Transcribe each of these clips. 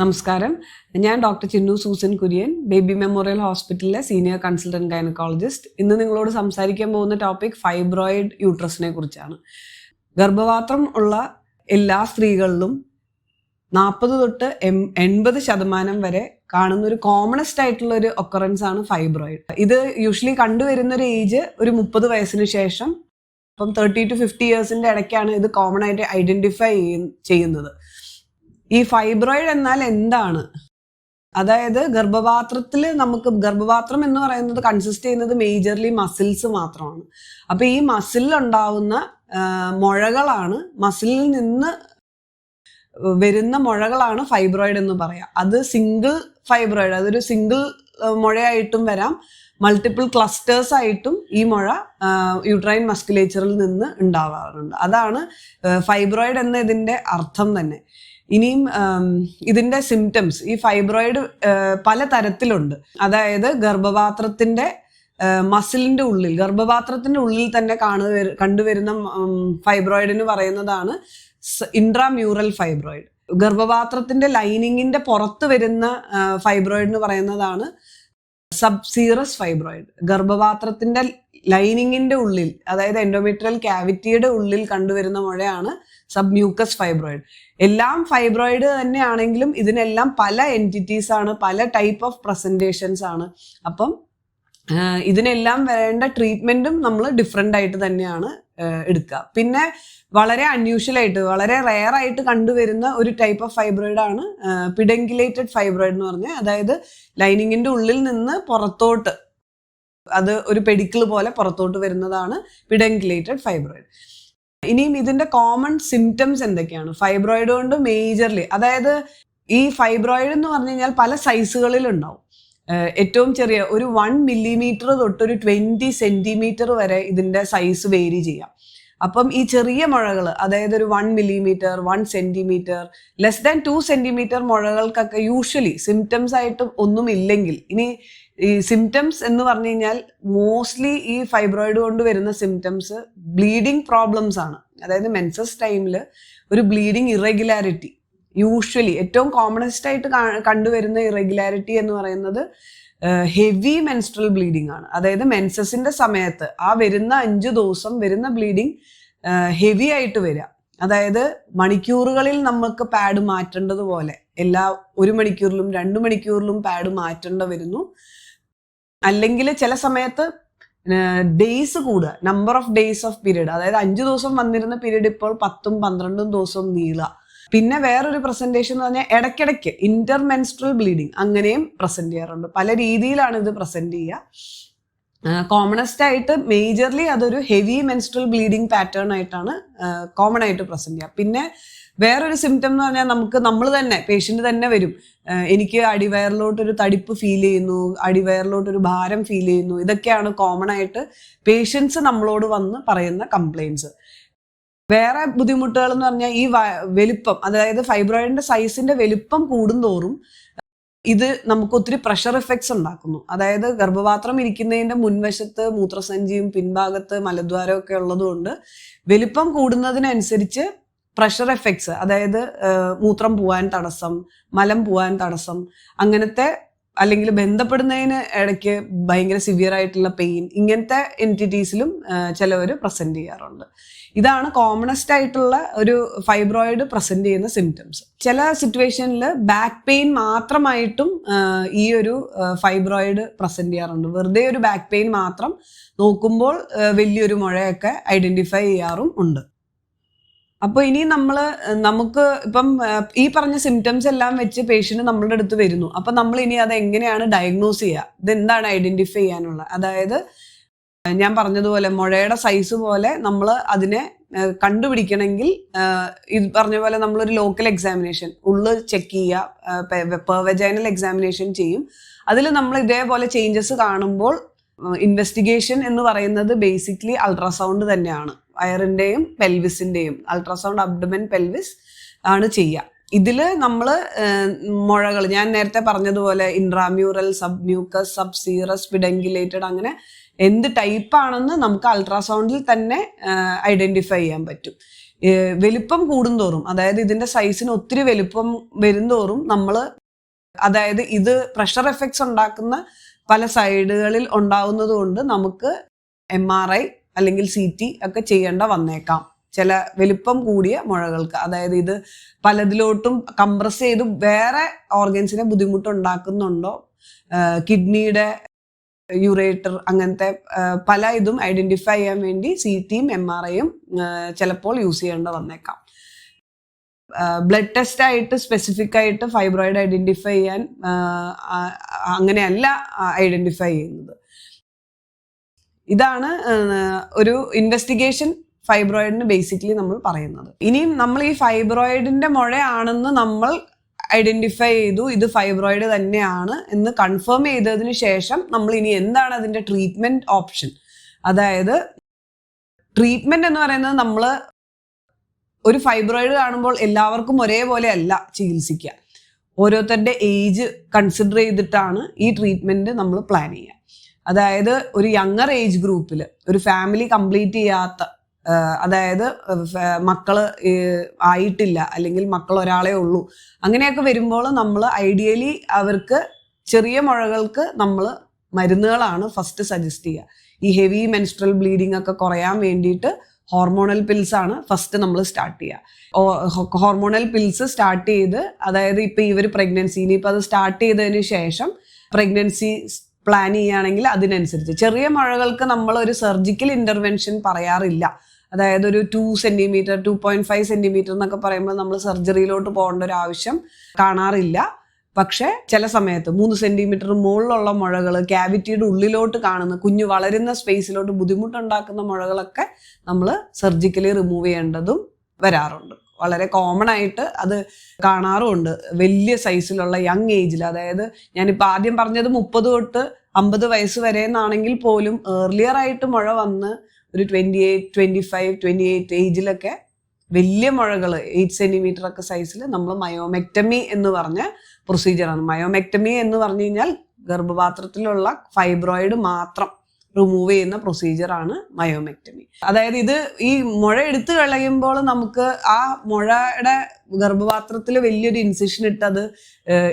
നമസ്കാരം. ഞാൻ doctor Chinnu Susan Kurian Baby Memorial ഹോസ്പിറ്റലിലെ സീനിയർ കൺസൾട്ടന്റ് ഗൈനക്കോളജിസ്റ്റ്. ഇന്ന് നിങ്ങളോട് സംസാരിക്കാൻ പോകുന്ന ടോപ്പിക് ഫൈബ്രോയിഡ് യൂട്രസിനെ കുറിച്ചാണ്. ഗർഭപാത്രം ഉള്ള എല്ലാ സ്ത്രീകളിലും നാൽപ്പത് തൊട്ട് എം എൺപത് ശതമാനം വരെ കാണുന്ന ഒരു കോമണസ്റ്റ് ആയിട്ടുള്ള ഒരു ഒക്കറൻസ് ആണ് ഫൈബ്രോയിഡ്. ഇത് യൂഷ്വലി കണ്ടുവരുന്ന ഒരു ഏജ് ഒരു മുപ്പത് വയസ്സിന് ശേഷം അപ്പം തേർട്ടി ടു ഫിഫ്റ്റി ഇയേഴ്സിന്റെ ഇടയ്ക്കാണ് ഇത് കോമൺ ആയിട്ട് ഐഡന്റിഫൈ ചെയ്യുന്നത്. ഈ ഫൈബ്രോയിഡ് എന്നാൽ എന്താണ്? അതായത് ഗർഭപാത്രത്തിൽ നമുക്ക് ഗർഭപാത്രം എന്ന് പറയുന്നത് കൺസിസ്റ്റ് ചെയ്യുന്നത് മേജർലി മസിൽസ് മാത്രമാണ്. അപ്പൊ ഈ മസിലിൽ ഉണ്ടാവുന്ന മുഴകളാണ് മസിലിൽ നിന്ന് വരുന്ന മുഴകളാണ് ഫൈബ്രോയിഡ് എന്ന് പറയാം. അത് സിംഗിൾ ഫൈബ്രോയിഡ് അതൊരു സിംഗിൾ മുഴയായിട്ടും വരാം. മൾട്ടിപ്പിൾ ക്ലസ്റ്റേഴ്സ് ആയിട്ടും ഈ മുഴ യൂട്രൈൻ മസ്കുലേച്ചറിൽ നിന്ന് ഉണ്ടാവാറുണ്ട്. അതാണ് ഫൈബ്രോയിഡ് എന്ന ഇതിന്റെ അർത്ഥം തന്നെ. ഇനിയും ഇതിന്റെ സിംറ്റംസ് ഈ ഫൈബ്രോയിഡ് പല തരത്തിലുണ്ട് അതായത് ഗർഭപാത്രത്തിന്റെ മസിലിന്റെ ഉള്ളിൽ ഗർഭപാത്രത്തിന്റെ ഉള്ളിൽ തന്നെ കാണു കണ്ടുവരുന്ന ഫൈബ്രോയിഡിന് പറയുന്നതാണ് ഇൻട്രാമ്യൂറൽ ഫൈബ്രോയിഡ് ഗർഭപാത്രത്തിന്റെ ലൈനിങ്ങിന്റെ പുറത്ത് വരുന്ന ഫൈബ്രോയിഡ് എന്ന് പറയുന്നതാണ് സബ്സീറസ് ഫൈബ്രോയിഡ് ഗർഭപാത്രത്തിന്റെ ലൈനിങ്ങിന്റെ ഉള്ളിൽ അതായത് എൻഡോമെട്രിയൽ ക്യാവിറ്റിയുടെ ഉള്ളിൽ കണ്ടുവരുന്ന മുഴയാണ് സബ്മ്യൂക്കസ് ഫൈബ്രോയിഡ് എല്ലാം ഫൈബ്രോയിഡ് തന്നെയാണെങ്കിലും ഇതിനെല്ലാം പല എന്റിറ്റീസ് ആണ് പല ടൈപ്പ് ഓഫ് പ്രസന്റേഷൻസ് ആണ്. അപ്പം ഇതിനെല്ലാം വേണ്ട ട്രീറ്റ്മെന്റും നമ്മൾ ഡിഫറെന്റ് ആയിട്ട് തന്നെയാണ് എടുക്കുക. പിന്നെ വളരെ അൺയൂഷ്വൽ ആയിട്ട് വളരെ റെയർ ആയിട്ട് കണ്ടുവരുന്ന ഒരു ടൈപ്പ് ഓഫ് ഫൈബ്രോയിഡ് ആണ് പിഡെങ്കിലേറ്റഡ് ഫൈബ്രോയിഡ് എന്ന് പറഞ്ഞാൽ അതായത് ലൈനിങ്ങിന്റെ ഉള്ളിൽ നിന്ന് പുറത്തോട്ട് അത് ഒരു പെഡിക്കിൾ പോലെ പുറത്തോട്ട് വരുന്നതാണ് പിഡെങ്കിലേറ്റഡ് ഫൈബ്രോയിഡ് ഇനിയും ഇതിന്റെ കോമൺ സിംറ്റംസ് എന്തൊക്കെയാണ്? ഫൈബ്രോയിഡ് കൊണ്ട് മേജർലി അതായത് ഈ ഫൈബ്രോയിഡ് എന്ന് പറഞ്ഞു കഴിഞ്ഞാൽ പല സൈസുകളിൽ ഉണ്ടാവും ഏറ്റവും ചെറിയ ഒരു വൺ മില്ലിമീറ്റർ തൊട്ട് ഒരു ട്വന്റി സെന്റിമീറ്റർ വരെ ഇതിന്റെ സൈസ് വേരി ചെയ്യാം. അപ്പം ഈ ചെറിയ മുഴകൾ അതായത് ഒരു one millimetre one centimetre less than two centimetre മുഴകൾക്കൊക്കെ usually symptoms ആയിട്ട് ഒന്നും ഇല്ലെങ്കിൽ ഇനി ഈ സിംറ്റംസ് എന്ന് പറഞ്ഞു കഴിഞ്ഞാൽ മോസ്റ്റ്ലി ഈ ഫൈബ്രോയിഡ് കൊണ്ട് വരുന്ന സിംറ്റംസ് ബ്ലീഡിങ് പ്രോബ്ലംസ് ആണ്. അതായത് മെൻസസ് ടൈമിൽ ഒരു ബ്ലീഡിങ് ഇറെഗുലാരിറ്റി യൂഷ്വലി ഏറ്റവും കോമണസ്റ്റ് ആയിട്ട് കണ്ടുവരുന്ന ഇറെഗുലാരിറ്റി എന്ന് പറയുന്നത് ഹെവി മെൻസ്ട്രൽ ബ്ലീഡിംഗ് ആണ്. അതായത് മെൻസസിന്റെ സമയത്ത് ആ വരുന്ന അഞ്ച് ദിവസം വരുന്ന ബ്ലീഡിംഗ് ഹെവി ആയിട്ട് വരിക അതായത് മണിക്കൂറുകളിൽ നമുക്ക് പാഡ് മാറ്റേണ്ടതുപോലെ എല്ലാ ഒരു മണിക്കൂറിലും രണ്ട് മണിക്കൂറിലും പാഡ് മാറ്റേണ്ട വരുന്നു. അല്ലെങ്കിൽ ചില സമയത്ത് ഡേയ്സ് കൂടുക. Number of days of period അതായത് അഞ്ച് ദിവസം വന്നിരുന്ന പീരീഡ് ഇപ്പോൾ പത്തും പന്ത്രണ്ടും ദിവസവും നീളുക. പിന്നെ വേറൊരു പ്രസന്റേഷൻ എന്ന് പറഞ്ഞാൽ ഇടയ്ക്കിടയ്ക്ക് ഇന്റർമെൻസ്ട്രൽ ബ്ലീഡിങ് അങ്ങനെയും പ്രസന്റ് ചെയ്യാറുണ്ട്. പല രീതിയിലാണ് ഇത് പ്രസന്റ് ചെയ്യുക. കോമണസ്റ്റ് ആയിട്ട് മേജർലി അതൊരു ഹെവി മെൻസ്ട്രൽ ബ്ലീഡിങ് പാറ്റേൺ ആയിട്ടാണ് കോമൺ ആയിട്ട് പ്രസന്റ് ചെയ്യുക. പിന്നെ വേറൊരു സിംറ്റം എന്ന് പറഞ്ഞാൽ നമുക്ക് നമ്മൾ തന്നെ പേഷ്യന്റ് തന്നെ വരും. എനിക്ക് അടിവയറിലോട്ടൊരു തടിപ്പ് ഫീൽ ചെയ്യുന്നു അടിവയറിലോട്ടൊരു ഭാരം ഫീൽ ചെയ്യുന്നു. ഇതൊക്കെയാണ് കോമൺ ആയിട്ട് പേഷ്യൻസ് നമ്മളോട് വന്ന് പറയുന്ന കംപ്ലൈൻസ് വേറെ ബുദ്ധിമുട്ടുകൾ എന്ന് പറഞ്ഞാൽ ഈ വലിപ്പം അതായത് ഫൈബ്രോയിഡിന്റെ സൈസിന്റെ വലിപ്പം കൂടുന്തോറും ഇത് നമുക്ക് ഒത്തിരി പ്രഷർ എഫക്ട്സ് ഉണ്ടാക്കുന്നു. അതായത് ഗർഭപാത്രം ഇരിക്കുന്നതിന്റെ മുൻവശത്ത് മൂത്രസഞ്ചിയും പിൻഭാഗത്ത് മലദ്വാരം ഒക്കെ ഉള്ളതുകൊണ്ട് വലിപ്പം കൂടുന്നതിനനുസരിച്ച് പ്രഷർ എഫക്ട്സ് അതായത് മൂത്രം പോവാൻ തടസ്സം മലം പോവാൻ തടസ്സം അങ്ങനത്തെ അല്ലെങ്കിൽ ബന്ധപ്പെടുന്നതിന് ഇടയ്ക്ക് ഭയങ്കര സിവിയർ ആയിട്ടുള്ള പെയിൻ ഇങ്ങനത്തെ എന്റിറ്റീസിലും ചിലവർ പ്രസന്റ് ചെയ്യാറുണ്ട്. ഇതാണ് കോമണസ്റ്റ് ആയിട്ടുള്ള ഒരു ഫൈബ്രോയിഡ് പ്രസന്റ് ചെയ്യുന്ന സിംറ്റംസ് ചില സിറ്റുവേഷനിൽ ബാക്ക് പെയിൻ മാത്രമായിട്ടും ഈ ഒരു ഫൈബ്രോയിഡ് പ്രസന്റ് ചെയ്യാറുണ്ട്. വെറുതെ ഒരു ബാക്ക് പെയിൻ മാത്രം നോക്കുമ്പോൾ വലിയൊരു മുഴയൊക്കെ ഐഡന്റിഫൈ ചെയ്യാറും ഉണ്ട്. അപ്പോൾ ഇനി നമ്മൾ നമുക്ക് ഇപ്പം ഈ പറഞ്ഞ സിംറ്റംസ് എല്ലാം വെച്ച് പേഷ്യന്റ് നമ്മളുടെ അടുത്ത് വരുന്നു. അപ്പൊ നമ്മൾ ഇനി അത് എങ്ങനെയാണ് ഡയഗ്നോസ് ചെയ്യുക? ഇത് എന്താണ് ഐഡന്റിഫൈ ചെയ്യാനുള്ള അതായത് ഞാൻ പറഞ്ഞതുപോലെ മുഴയുടെ സൈസ് പോലെ നമ്മൾ അതിനെ കണ്ടുപിടിക്കണമെങ്കിൽ ഇത് പറഞ്ഞ പോലെ നമ്മളൊരു ലോക്കൽ എക്സാമിനേഷൻ ഉള്ളു ചെക്ക് ചെയ്യുക പെർവജൈനൽ എക്സാമിനേഷൻ ചെയ്യും. അതിൽ നമ്മൾ ഇതേപോലെ ചേഞ്ചസ് കാണുമ്പോൾ ഇൻവെസ്റ്റിഗേഷൻ എന്ന് പറയുന്നത് ബേസിക്കലി അൾട്രാസൗണ്ട് തന്നെയാണ്. വയറിന്റെയും പെൽവിസിന്റെയും അൾട്രാസൗണ്ട് അബ്ഡമൻ പെൽവിസ് ആണ് ചെയ്യുക. ഇതിൽ നമ്മൾ മുഴകൾ ഞാൻ നേരത്തെ പറഞ്ഞതുപോലെ intramural submucous subserous pedunculated അങ്ങനെ എന്ത് ടൈപ്പ് ആണെന്ന് നമുക്ക് അൾട്രാസൗണ്ടിൽ തന്നെ ഐഡന്റിഫൈ ചെയ്യാൻ പറ്റും. വലിപ്പം കൂടുന്തോറും അതായത് ഇതിന്റെ സൈസിന് ഒത്തിരി വലിപ്പം വരുന്തോറും നമ്മൾ അതായത് ഇത് പ്രഷർ എഫക്ട്സ് ഉണ്ടാക്കുന്ന പല സൈഡുകളിൽ ഉണ്ടാവുന്നത് കൊണ്ട് നമുക്ക് എം ആർ ഐ അല്ലെങ്കിൽ സി ടി ഒക്കെ ചെയ്യേണ്ട വന്നേക്കാം. ചില വലിപ്പം കൂടിയ മുഴകൾക്ക്. അതായത് ഇത് പലതിലോട്ടും കംപ്രസ് ചെയ്ത് വേറെ ഓർഗൻസിനെ ബുദ്ധിമുട്ടുണ്ടാക്കുന്നുണ്ടോ? കിഡ്നിയുടെ യുറേറ്റർ അങ്ങനത്തെ പല ഇതും ഐഡന്റിഫൈ ചെയ്യാൻ വേണ്ടി സി ടിയും എം ആർ ഐയും ചിലപ്പോൾ യൂസ് ചെയ്യേണ്ട വന്നേക്കാം. ബ്ലഡ് ടെസ്റ്റ് ആയിട്ട് സ്പെസിഫിക് ആയിട്ട് ഫൈബ്രോയിഡ് ഐഡന്റിഫൈ ചെയ്യാൻ അങ്ങനെയല്ല ഐഡന്റിഫൈ ചെയ്യുന്നത്. ഇതാണ് ഒരു ഇൻവെസ്റ്റിഗേഷൻ ഫൈബ്രോയിഡിന് ബേസിക്കലി നമ്മൾ പറയുന്നത്. ഇനിയും നമ്മൾ ഈ ഫൈബ്രോയിഡിന്റെ മുഴയാണെന്ന് നമ്മൾ ഐഡന്റിഫൈ ചെയ്തു. ഇത് ഫൈബ്രോയിഡ് തന്നെയാണ് എന്ന് കൺഫേം ചെയ്തതിന് ശേഷം നമ്മൾ ഇനി എന്താണ് അതിന്റെ ട്രീറ്റ്മെന്റ് ഓപ്ഷൻ അതായത് ട്രീറ്റ്മെന്റ് എന്ന് പറയുന്നത് നമ്മൾ ഒരു ഫൈബ്രോയിഡ് കാണുമ്പോൾ എല്ലാവർക്കും ഒരേപോലെ അല്ല ചികിത്സിക്കുക ഓരോരുത്തരുടെ ഏജ് കൺസിഡർ ചെയ്തിട്ടാണ് ഈ ട്രീറ്റ്മെന്റ് നമ്മൾ പ്ലാൻ ചെയ്യുക. അതായത് ഒരു യങ്ങർ ഏജ് ഗ്രൂപ്പിൽ ഒരു ഫാമിലി കംപ്ലീറ്റ് ചെയ്യാത്ത അതായത് മക്കൾ ആയിട്ടില്ല അല്ലെങ്കിൽ മക്കൾ ഒരാളെ ഉള്ളൂ. അങ്ങനെയൊക്കെ വരുമ്പോൾ നമ്മൾ ഐഡിയലി അവർക്ക് ചെറിയ മുഴകൾക്ക് നമ്മൾ മരുന്നുകളാണ് ഫസ്റ്റ് സജസ്റ്റ് ചെയ്യുക. ഈ ഹെവി മെൻസ്ട്രൽ ബ്ലീഡിംഗ് ഒക്കെ കുറയാൻ വേണ്ടിയിട്ട് ഹോർമോണൽ പിൽസ് ആണ് ഫസ്റ്റ് നമ്മൾ സ്റ്റാർട്ട് ചെയ്യുക. ഹോർമോണൽ പിൽസ് സ്റ്റാർട്ട് ചെയ്ത് അതായത് ഇപ്പൊ ഇവർ പ്രഗ്നൻസി ഇനിയിപ്പോൾ അത് സ്റ്റാർട്ട് ചെയ്തതിന് ശേഷം പ്രഗ്നൻസി പ്ലാൻ ചെയ്യുകയാണെങ്കിൽ അതിനനുസരിച്ച്. ചെറിയ മഴകൾക്ക് നമ്മൾ ഒരു സർജിക്കൽ ഇന്റർവെൻഷൻ പറയാറില്ല. അതായത് ഒരു two centimetre two point five centimetre എന്നൊക്കെ പറയുമ്പോൾ നമ്മൾ സർജറിയിലോട്ട് പോകേണ്ട ഒരു ആവശ്യം കാണാറില്ല. പക്ഷേ ചില സമയത്ത് മൂന്ന് സെന്റിമീറ്റർ മുകളിലുള്ള മുഴകൾ ക്യാവിറ്റിയുടെ ഉള്ളിലോട്ട് കാണുന്ന കുഞ്ഞു വളരുന്ന സ്പേസിലോട്ട് ബുദ്ധിമുട്ടുണ്ടാക്കുന്ന മുഴകളൊക്കെ നമ്മൾ സർജിക്കലി റിമൂവ് ചെയ്യേണ്ടതും വരാറുണ്ട്. വളരെ കോമൺ ആയിട്ട് അത് കാണാറുമുണ്ട്. വലിയ സൈസിലുള്ള യങ് ഏജിൽ അതായത് ഞാനിപ്പോൾ ആദ്യം പറഞ്ഞത് മുപ്പത് തൊട്ട് അമ്പത് വയസ്സ് വരെ എന്നാണെങ്കിൽ പോലും ഏർലിയർ ആയിട്ട് മുഴ വന്ന് ഒരു twenty eight twenty five twenty eight ഏജിലൊക്കെ വലിയ മുഴകൾ എയ്റ്റ് സെന്റിമീറ്റർ ഒക്കെ സൈസിൽ നമ്മൾ മയോമെക്ടമി എന്ന് പറഞ്ഞ പ്രൊസീജിയറാണ് മയോമെക്ടമി എന്ന് പറഞ്ഞു കഴിഞ്ഞാൽ ഗർഭപാത്രത്തിലുള്ള ഫൈബ്രോയിഡ് മാത്രം. റിമൂവ് ചെയ്യുന്ന പ്രൊസീജിയറാണ് മയോമെക്ടമി അതായത് ഇത് ഈ മുഴ എടുത്തു കളയുമ്പോൾ നമുക്ക് ആ മുഴയുടെ ഗർഭപാത്രത്തിൽ വലിയൊരു ഇൻസിഷൻ ഇട്ട് അത്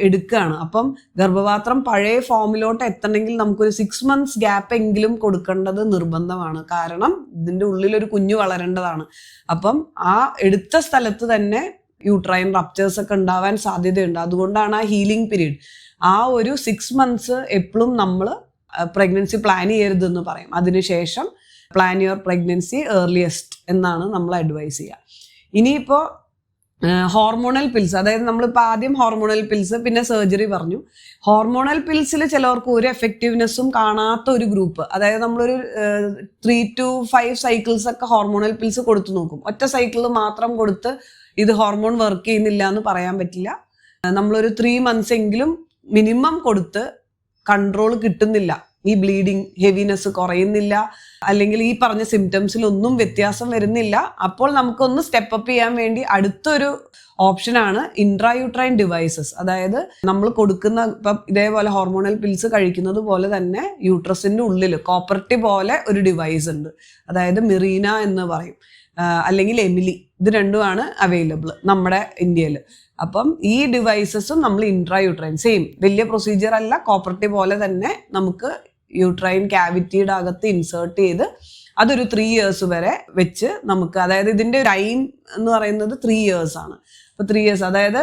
എടുക്കുകയാണ് അപ്പം ഗർഭപാത്രം പഴയ ഫോമിലോട്ട് എത്തണമെങ്കിൽ നമുക്കൊരു സിക്സ് മന്ത്സ് ഗ്യാപ്പ് എങ്കിലും കൊടുക്കേണ്ടത് നിർബന്ധമാണ്. കാരണം ഇതിന്റെ ഉള്ളിലൊരു കുഞ്ഞു വളരേണ്ടതാണ്. അപ്പം ആ എടുത്ത സ്ഥലത്ത് തന്നെ യൂട്രൈൻ റപ്ചേഴ്സ് ഒക്കെ ഉണ്ടാവാൻ സാധ്യതയുണ്ട്. അതുകൊണ്ടാണ് ആ ഹീലിംഗ് പീരീഡ് ആ ഒരു സിക്സ് മന്ത്സ് എപ്പോഴും നമ്മൾ പ്രഗ്നൻസി പ്ലാൻ ചെയ്യരുതെന്ന് പറയും. അതിനുശേഷം പ്ലാൻ യുവർ പ്രഗ്നൻസി ഏർലിയസ്റ്റ് എന്നാണ് നമ്മൾ അഡ്വൈസ് ചെയ്യുക. ഇനിയിപ്പോൾ ഹോർമോണൽ പിൽസ് അതായത് നമ്മളിപ്പോൾ ആദ്യം ഹോർമോണൽ പിൽസ് പിന്നെ സർജറി പറഞ്ഞു. ഹോർമോണൽ പിൽസിൽ ചിലവർക്ക് ഒരു എഫക്റ്റീവ്നെസ്സും കാണാത്ത ഒരു ഗ്രൂപ്പ് അതായത് നമ്മളൊരു ത്രീ ടു ഫൈവ് സൈക്കിൾസ് ഒക്കെ ഹോർമോണൽ പിൽസ് കൊടുത്തു നോക്കും. ഒറ്റ സൈക്കിൾ മാത്രം കൊടുത്ത് ഇത് ഹോർമോൺ വർക്ക് ചെയ്യുന്നില്ല എന്ന് പറയാൻ പറ്റില്ല. നമ്മളൊരു ത്രീ മന്ത്സ് എങ്കിലും മിനിമം കൊടുത്ത് കൺട്രോൾ കിട്ടുന്നില്ല. ഈ ബ്ലീഡിങ് ഹെവിനെസ് കുറയുന്നില്ല അല്ലെങ്കിൽ ഈ പറഞ്ഞ സിംറ്റംസിൽ ഒന്നും വ്യത്യാസം വരുന്നില്ല. അപ്പോൾ നമുക്കൊന്ന് സ്റ്റെപ്പ് അപ്പ് ചെയ്യാൻ വേണ്ടി അടുത്തൊരു ഓപ്ഷനാണ് ഇൻട്രായൂട്രൈൻ ഡിവൈസസ് അതായത് നമ്മൾ കൊടുക്കുന്ന ഇപ്പം ഇതേപോലെ ഹോർമോണൽ പിൽസ് കഴിക്കുന്നത് പോലെ തന്നെ യൂട്രസിന്റെ ഉള്ളിൽ കോപ്പർട്ടി പോലെ ഒരു ഡിവൈസ് ഉണ്ട്. അതായത് മിറീന എന്ന് പറയും. അല്ലെങ്കിൽ എമിലി. ഇത് രണ്ടുമാണ് അവൈലബിൾ നമ്മുടെ ഇന്ത്യയിൽ അപ്പം ഈ ഡിവൈസസും നമ്മൾ ഇൻട്രായൂട്രൈൻ സെയിം വലിയ പ്രൊസീജിയർ അല്ല കോപ്പർട്ടി പോലെ തന്നെ നമുക്ക് യൂട്രൈൻ ക്യാവിറ്റിയുടെ അകത്ത് ഇൻസേർട്ട് ചെയ്ത് അതൊരു ത്രീ ഇയേഴ്സ് വരെ വെച്ച് നമുക്ക് അതായത് ഇതിന്റെ ടൈം എന്ന് പറയുന്നത് ത്രീ ഇയേഴ്സ് ആണ്. ഇപ്പൊ ത്രീ ഇയേഴ്സ് അതായത്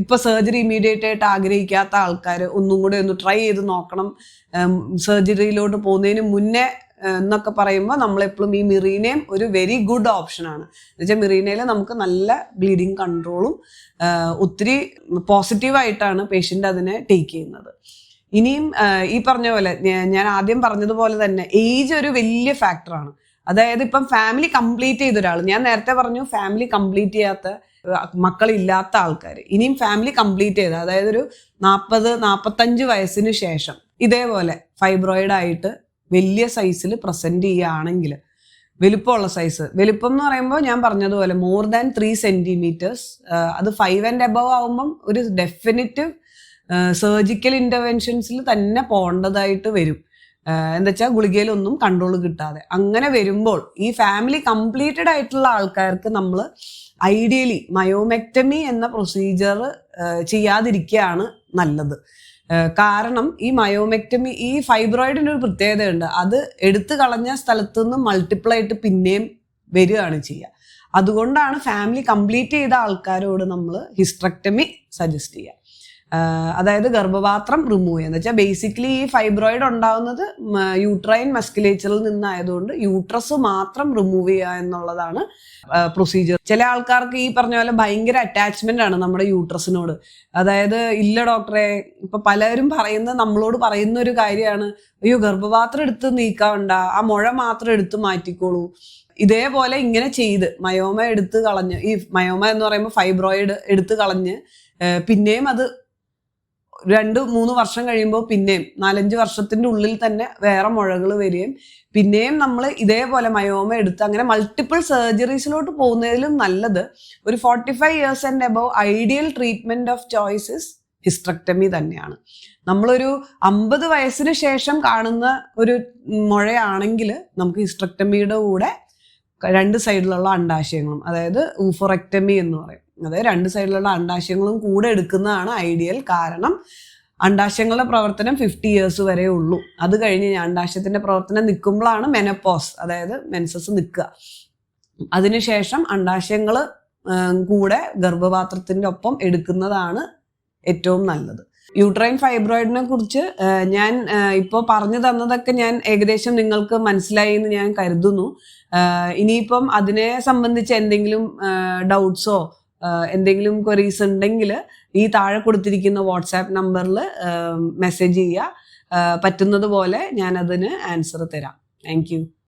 ഇപ്പൊ സർജറി ഇമ്മീഡിയറ്റ് ആയിട്ട് ആഗ്രഹിക്കാത്ത ആൾക്കാർ ഒന്നും കൂടെ ഒന്ന് ട്രൈ ചെയ്ത് നോക്കണം. സർജറിയിലോട്ട് പോകുന്നതിന് മുന്നേ എന്നൊക്കെ പറയുമ്പോൾ നമ്മളെപ്പോഴും ഈ മിറീനയും ഒരു വെരി ഗുഡ് ഓപ്ഷനാണ് എന്നുവെച്ചാൽ മിറീനയിൽ നമുക്ക് നല്ല ബ്ലീഡിങ് കൺട്രോളും ഒത്തിരി പോസിറ്റീവായിട്ടാണ് പേഷ്യന്റ് അതിനെ ടേക്ക് ചെയ്യുന്നത്. ഇനിയും ഈ പറഞ്ഞ പോലെ ഞാൻ ആദ്യം പറഞ്ഞതുപോലെ തന്നെ ഏജ് ഒരു വലിയ ഫാക്ടറാണ് അതായത് ഇപ്പം ഫാമിലി കംപ്ലീറ്റ് ചെയ്ത ഒരാൾ ഞാൻ നേരത്തെ പറഞ്ഞു ഫാമിലി കംപ്ലീറ്റ് ചെയ്യാത്ത മക്കളില്ലാത്ത ആൾക്കാർ ഇനിയും ഫാമിലി കംപ്ലീറ്റ് ചെയ്ത അതായത് ഒരു നാൽപ്പത് നാൽപ്പത്തഞ്ച് വയസ്സിന് ശേഷം ഇതേപോലെ ഫൈബ്രോയിഡ് ആയിട്ട് വലിയ സൈസിൽ പ്രസന്റ് ചെയ്യുകയാണെങ്കിൽ വലുപ്പമുള്ള സൈസ് വലുപ്പം എന്ന് പറയുമ്പോൾ ഞാൻ പറഞ്ഞതുപോലെ മോർ ദാൻ ത്രീ സെന്റിമീറ്റേഴ്സ് അത് ഫൈവ് ആൻഡ് എബവ് ആകുമ്പം ഒരു ഡെഫിനിറ്റീവ് സർജിക്കൽ ഇന്റർവെൻഷൻസിൽ തന്നെ പോകേണ്ടതായിട്ട് വരും. എന്താ വെച്ചാൽ ഗുളികയിലൊന്നും കൺട്രോൾ കിട്ടാതെ. അങ്ങനെ വരുമ്പോൾ ഈ ഫാമിലി കംപ്ലീറ്റഡ് ആയിട്ടുള്ള ആൾക്കാർക്ക് നമ്മൾ ഐഡിയലി മയോമെക്ടമി എന്ന പ്രൊസീജിയർ ചെയ്യാതിരിക്കുകയാണ് നല്ലത്. കാരണം ഈ മയോമെക്ടമി ഈ ഫൈബ്രോയിഡിന്റെ ഒരു പ്രത്യേകതയുണ്ട്. അത് എടുത്തു കളഞ്ഞ സ്ഥലത്തു നിന്ന് മൾട്ടിപ്പിൾ ആയിട്ട് പിന്നെയും വരികയാണ് ചെയ്യുക. അതുകൊണ്ടാണ് ഫാമിലി കംപ്ലീറ്റ് ചെയ്ത ആൾക്കാരോട് നമ്മൾ ഹിസ്ട്രക്ടമി സജസ്റ്റ് ചെയ്യുക. അതായത് ഗർഭപാത്രം റിമൂവ് ചെയ്യുക. എന്ന് വെച്ചാൽ ബേസിക്കലി ഈ ഫൈബ്രോയിഡ് ഉണ്ടാവുന്നത് യൂട്രൈൻ മസ്കുലേച്ചറിൽ നിന്നായതുകൊണ്ട് യൂട്രസ് മാത്രം റിമൂവ് ചെയ്യുക എന്നുള്ളതാണ് പ്രൊസീജിയർ ചില ആൾക്കാർക്ക് ഈ പറഞ്ഞ പോലെ ഭയങ്കര അറ്റാച്ച്മെന്റ് ആണ് നമ്മുടെ യൂട്രസിനോട് അതായത് ഇല്ല ഡോക്ടറെ ഇപ്പൊ പലരും പറയുന്ന നമ്മളോട് പറയുന്ന ഒരു കാര്യമാണ് അയ്യോ ഗർഭപാത്രം എടുത്ത് നീക്കാവണ്ട ആ മുഴ മാത്രം എടുത്ത് മാറ്റിക്കോളൂ. ഇതേപോലെ ഇങ്ങനെ ചെയ്ത് മയോമ എടുത്ത് കളഞ്ഞ് ഈ മയോമ എന്ന് പറയുമ്പോൾ ഫൈബ്രോയിഡ് എടുത്ത് കളഞ്ഞ് പിന്നെയും അത് രണ്ട് മൂന്ന് വർഷം കഴിയുമ്പോൾ പിന്നെയും നാലഞ്ച് വർഷത്തിന്റെ ഉള്ളിൽ തന്നെ വേറെ മുഴകൾ വരികയും പിന്നെയും നമ്മൾ ഇതേപോലെ മയോമ എടുത്ത് അങ്ങനെ മൾട്ടിപ്പിൾ സർജറീസിലോട്ട് പോകുന്നതിലും നല്ലത് ഒരു forty five years and above ideal treatment of choices hysterectomy തന്നെയാണ്. നമ്മളൊരു അമ്പത് വയസ്സിന് ശേഷം കാണുന്ന ഒരു മുഴയാണെങ്കിൽ നമുക്ക് ഹിസ്ട്രക്ടമിയുടെ കൂടെ രണ്ട് സൈഡിലുള്ള അണ്ടാശയങ്ങളും അതായത് ഊഫറക്ടമി എന്ന് പറയും. അതായത് രണ്ട് സൈഡിലുള്ള അണ്ടാശയങ്ങളും കൂടെ എടുക്കുന്നതാണ് ഐഡിയൽ കാരണം. അണ്ടാശയങ്ങളുടെ പ്രവർത്തനം ഫിഫ്റ്റി ഇയേഴ്സ് വരെ ഉള്ളൂ. അത് കഴിഞ്ഞ് അണ്ടാശയത്തിന്റെ പ്രവർത്തനം നിൽക്കുമ്പോഴാണ് മെനപ്പോസ് അതായത് മെൻസസ് നിൽക്കുക. അതിനുശേഷം അണ്ടാശയങ്ങൾ കൂടെ ഗർഭപാത്രത്തിന്റെ ഒപ്പം എടുക്കുന്നതാണ് ഏറ്റവും നല്ലത്. യൂട്രൈൻ ഫൈബ്രോയിഡിനെ കുറിച്ച് ഞാൻ ഇപ്പോൾ പറഞ്ഞു തന്നതൊക്കെ ഞാൻ ഏകദേശം നിങ്ങൾക്ക് മനസ്സിലായി എന്ന് ഞാൻ കരുതുന്നു. ഇനിയിപ്പം അതിനെ സംബന്ധിച്ച് എന്തെങ്കിലും ഡൗട്ട്സോ എന്തെങ്കിലും ക്വറീസ് ഉണ്ടെങ്കിൽ ഈ താഴെ കൊടുത്തിരിക്കുന്ന വാട്സാപ്പ് നമ്പറിൽ മെസ്സേജ് ചെയ്യുക. പറ്റുന്നത് പോലെ ഞാൻ അതിന് ആൻസർ തരാം. Thank you